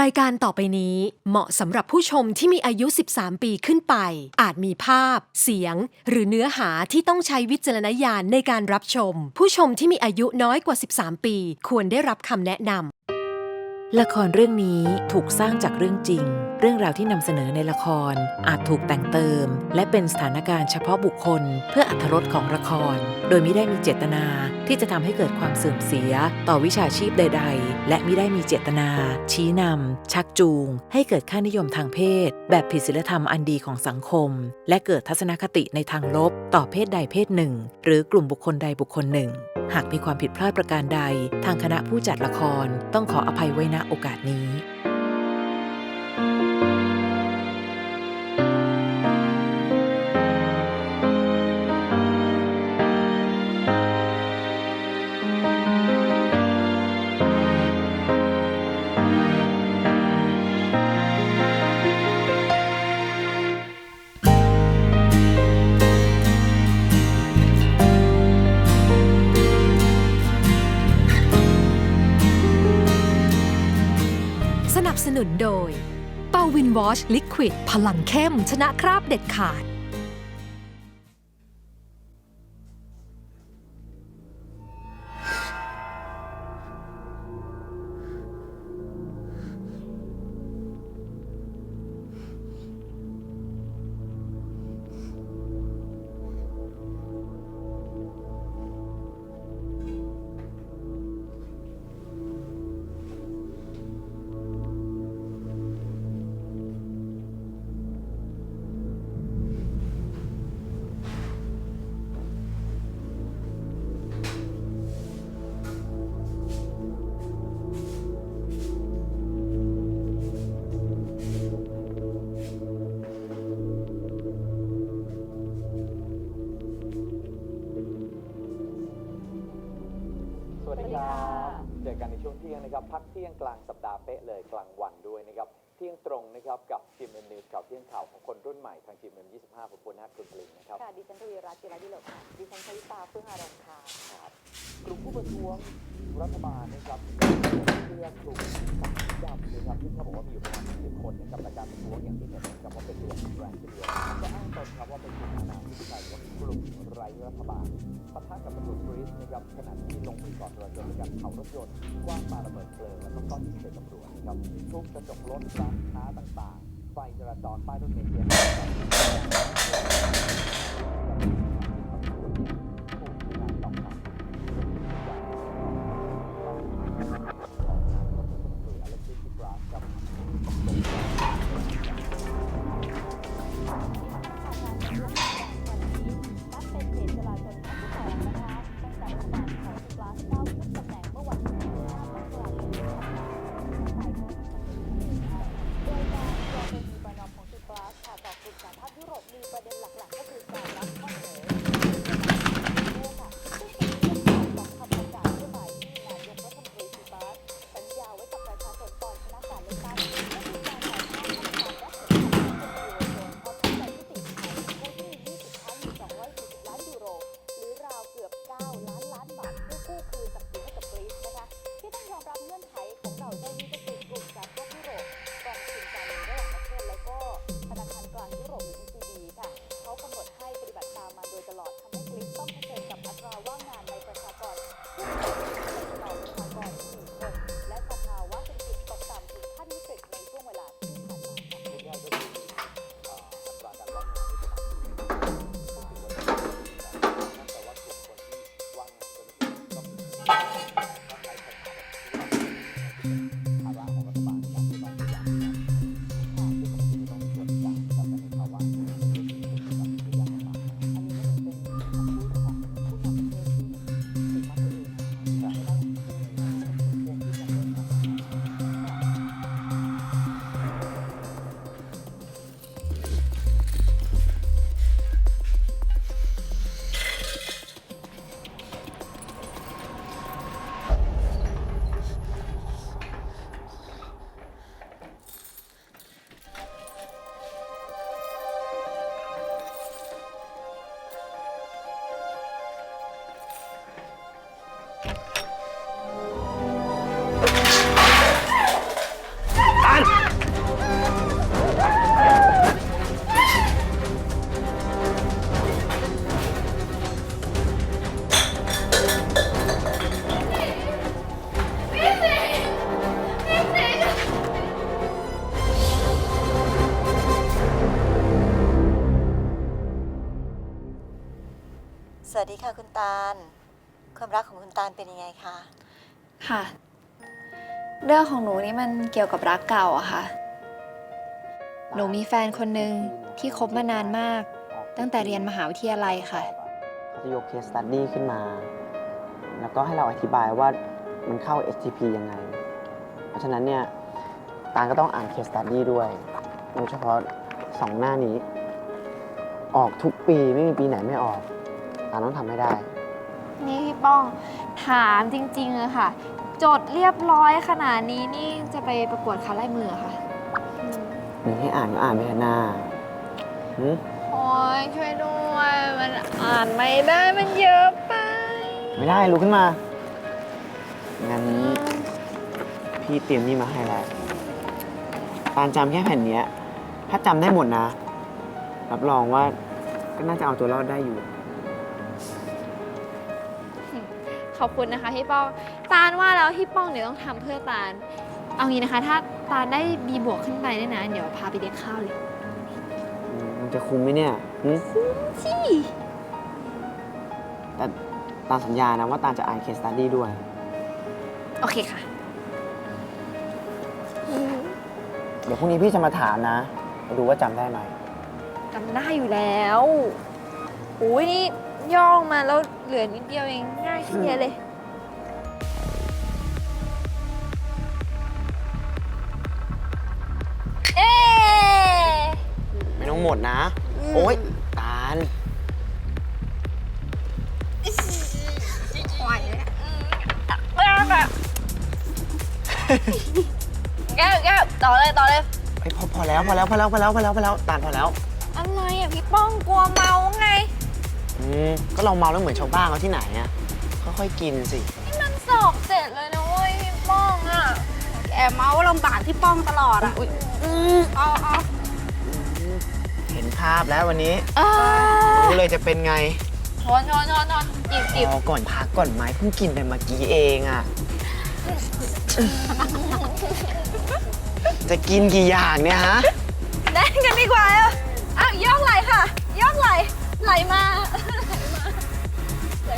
รายการต่อไปนี้เหมาะสำหรับผู้ชมที่มีอายุ 13 ปีขึ้นไป อาจมีภาพ เสียง หรือเนื้อหาที่ต้องใช้วิจารณญาณในการรับชม ผู้ชมที่มีอายุน้อยกว่า 13 ปี ควรได้รับคำแนะนำ ละครเรื่องนี้ถูกสร้างจากเรื่องจริง เรื่องราวที่นำเสนอในละคร อาจถูกแต่งเติม และเป็นสถานการณ์เฉพาะบุคคล เพื่ออัธรสของละคร โดยไม่ได้มีเจตนา ที่จะทำให้เกิดความเสื่อมเสีย ต่อวิชาชีพใด ๆ และไม่ได้มีเจตนา ชี้นำชักจูง ให้เกิดค่านิยมทางเพศ แบบผิดศีลธรรมอันดีของสังคม และเกิดทัศนคติในทางลบ ต่อเพศใดเพศหนึ่ง หรือกลุ่มบุคคลใดบุคคลหนึ่งหากมีความผิดพลาดประการใด ทางคณะผู้จัดละครต้องขออภัยไว้ณโอกาสนี้ สนับสนุนโดย เปาวินวอชลิควิดพลังเข้ม ชนะคราบเด็ดขาด นะครับพักเที่ยงกลางสัปดาห์เป๊ะเลยกลางวันด้วยนะครับเที่ยงตรงนะครับกับทีมเอ็มนิวส์ข่าวเที่ยงข่าวของคนรุ่นใหม่ทางทีมเอ็ม25ผมปุณณะคุณปลิงนะครับค่ะดิฉันทวีรัตน์จิราดิโลกค่ะดิฉันชลิตาเฟื่องอารมณ์ค่ะครับกลุ่มผู้ประท้วงรัฐบาลนะครับเพื่อกลุ่มสังยับนะครับที่เขาบอกว่ามีอยู่ประมาณ10คนนะครับในการประท้วงอย่างที่เห็นนะครับว่าเป็นเรื่องแรงทีเดียวก็อ้างตนครับว่าเป็นกลุ่มอาณาธิปไตยว่ากลุ่มไร้รัฐบาล ปะทะกับตำรวจกรีซนะครับขณะที่ลงมือก่อจราจรในการเผารถยนต์กว้างปาระเบิดเพลิงแล้องต้อนหินใส่ตำรวจนะครับทุบกระจกรถร้านค้าต่างๆ ไฟจราจรป้ายรถเมล์เสียหาย มีประเด็นหลักๆ ก็คือการรับข้อเสนอ ตาลเป็นยังไงคะ ค่ะ เรื่องของหนูนี่มันเกี่ยวกับรักเก่าอะค่ะ หนูมีแฟนคนหนึ่งที่คบมานานมาก ตั้งแต่เรียนมหาวิทยาลัยค่ะเขาจะยกเคสตัดดี้ขึ้นมา แล้วก็ให้เราอธิบายว่ามันเข้า STP ยังไง เพราะฉะนั้นเนี่ย ตาลก็ต้องอ่านเคสตัดดี้ด้วยโดยเฉพาะสองหน้านี้ ออกทุกปีไม่มีปีไหนไม่ออก ตาลต้องทำให้ได้ นี่พี่ป้องถามจริงๆอะค่ะ จดเรียบร้อยขนาดนี้นี่จะไปประกวดคัดลายมือเหรอค่ะมีให้อ่านก็อ่านไปเถอะหน้าหึโอ้ยช่วยด้วย มันอ่านไม่ได้มันเยอะไป ไม่ได้ลุกขึ้นมา งั้นพี่เตรียมนี่มาให้แล้วตาลจำแค่แผ่นเนี้ย ถ้าจำได้หมดนะ รับรองว่าก็น่าจะเอาตัวรอดได้อยู่ ขอบคุณนะคะพี่ป้องตาลว่าแล้วพี่ป้องเดี๋ยวต้องทำเพื่อตาล เอางี้นะคะ ถ้าตาลได้บีบวกขึ้นไปเนี่ยนะ เดี๋ยวพาไปเลี้ยงข้าวเลยมันจะคุ้มไหมเนี่ยหึที่แต่ตาลสัญญานะว่าตาลจะอ่านเคสตัดดี้ด้วย โอเคค่ะ เดี๋ยวพรุ่งนี้พี่จะมาถามนะมาดูว่าจำได้ไหม จำได้อยู่แล้ว อุ้ยนี่ย่อลงมาแล้วเหลือนิดเดียวเองง่า ยขึ้นเยเลยเอ๊ไม่ต้องหมดนะโอ๊ย ตาลแก้วแก้วต่อเลยต่อเลย ไอยพอพอแล้วพอแล้วพอแล้วพอแล้วพอแล้วพอแล้วตาลพอแล้ว อะไรอะพี่ป้องกลัวเมาไง อืม ก็เราเมาแล้วเหมือนชาวบ้านเขาที่ไหนอะ ค่อยๆกินสิมันสอบเสร็จเลยนะเว้ยพี่ป้องอะแอบเมาส์ลำบากที่ป้องตลอดอะเอาเอาเห็นภาพแล้ววันนี้อ่ารู้เลยจะเป็นไงชอนชอนชอนชอนจิบจิบพอก่อนพักก่อนไหมเพิ่งกินไปเมื่อกี้เองอะจะกินกี่อย่างเนี่ยฮะเล่นกันดีกว่าอะอะย่องไหลค่ะ ย่องไหลไหลมา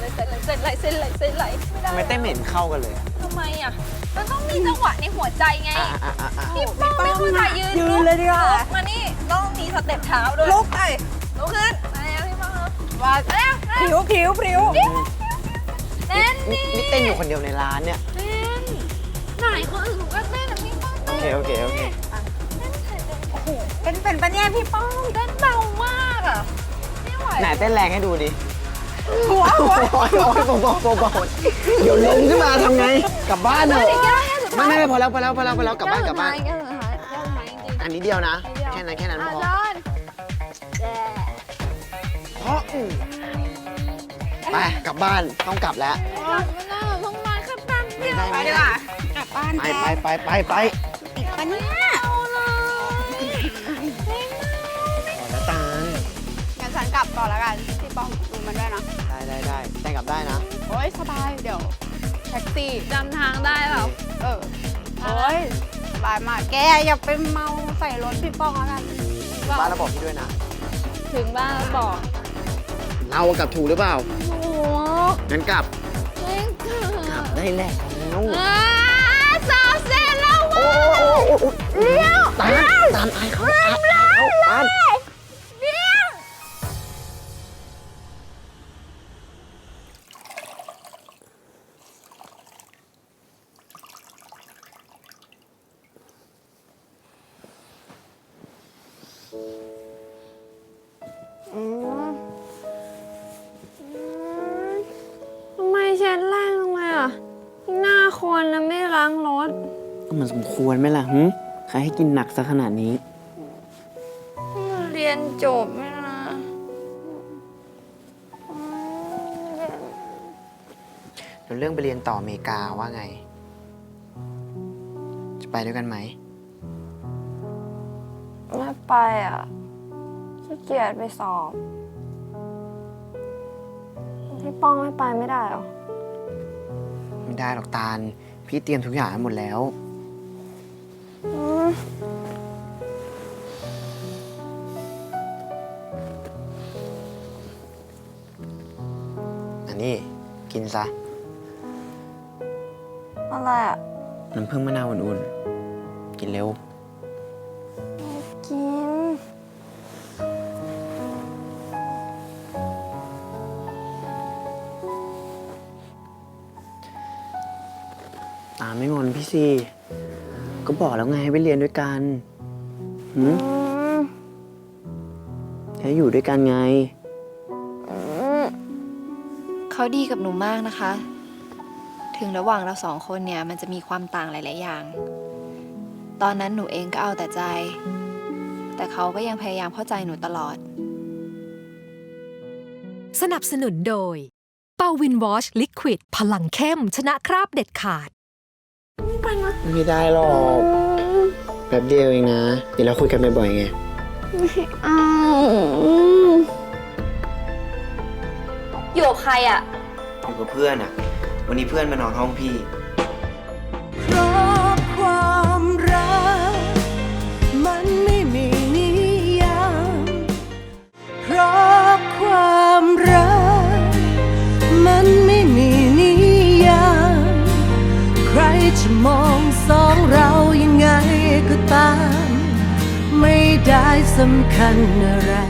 ไหลไหลเส้นไหลเส้นไหลเส้นไหลเส้นไหลไม่ได้ทำไมเต้นเหม็นเข้ากันเลยอะทำไมอะ มันต้องมีจังหวะในหัวใจไงอะอะอะอะ พี่ป้องไม่เข้าใจยืนยืนเลยดีกว่า ลุกมานี่ต้องมีสเต็ปเท้าด้วยลุกไปลุกขึ้นมาแล้วพี่ป้องว่าแล้วผิวผิวผิวเต้นนี่ดินี่เต้นอยู่คนเดียวในร้านเนี่ย เต้นไหนคนอื่นเขาก็เต้นแต่พี่ป้องโอเคโอเคโอเคเป็นเป็นปะเนี่ยพี่ป้องเต้นเบามากอะไม่ไหว ไหนเต้นแรงให้ดูดิ หัวหัว โอ้ยโอ้ยเบาๆเบาๆเดี๋ยวล้มขึ้นมาทำไง กลับบ้านเถอะแก้วแค่สุดไม่ไม่ไม่พอแล้วพอแล้วพอแล้วพอแล้วกลับบ้านกลับบ้าน แก้วสุดท้ายแก้วสุดท้ายจริงอันนี้เดียวนะแค่นั้นแค่นั้นอะพอจอนแย่เพราะอืมไปกลับบ้านต้องกลับแล้ว จอนไม่ได้เพิ่งมาแค่แป๊บเดียวไม่ได้ไม่ได้กลับบ้านไปไปไปไปไปติดปะเนี่ยเอาเลยขอแล้วตาลงั้นฉันกลับก่อนแล้วกันพี่ป้องดูมันด้วยนะ กลับได้นะ โอ้ยสบายเดี๋ยวแท็กซี่จำทางได้เปล่าเออโอ้ยสบายมากแกอย่าไปเมาใส่รถพี่ป้องแล้วกันบ้านเราบอกพี่ด้วยนะ ถึงบ้านแล้วบอกเรากลับถูกหรือเปล่าโอ้โหงั้นกลับเล่นเกิกลับนได้แล้วอ่าสาวเสร็จแล้วโอ้เว้ยโอ้โอ้โอ้เลี้ยวตามตามไอ้เขาตาม ล้างรถก็มันสมควรไหมล่ะหึใครให้กินหนักซะขนาดนี้ เรียนจบไหมนะเดี๋ยวเรื่องไปเรียนต่ออเมริกาว่าไง จะไปด้วยกันไหม ไม่ไปอะขี้เกียจไปสอบพี่ป้องไม่ไปไม่ได้หรอ ไม่ได้หรอกตาล พี่เตรียมทุกอย่างไว้หมดแล้วพนี่กินซะ อะไรอะ น้ำผึ้งมะนาวอุ่นๆ กินเร็ว สิ ก็บอกแล้วไงให้ไปเรียนด้วยกันหืมให้อยู่ด้วยกันไง เขาดีกับหนูมากนะคะ ถึงระหว่างเราสองคนเนี่ยมันจะมีความต่างหลาย ๆ อย่าง ตอนนั้นหนูเองก็เอาแต่ใจ แต่เขาก็ยังพยายามเข้าใจหนูตลอด สนับสนุนโดย เปาวินวอชลิควิด พลังเข้ม ชนะคราบเด็ดขาด ไม่ได้หรอกแป๊บเดียวเองนะ เดี๋ยวเราคุยกันบ่อยๆไงอ้าวอยู่กับใครอะ อยู่กับเพื่อนอะ วันนี้เพื่อนมานอนห้องพี่เพ สำคัญอะไร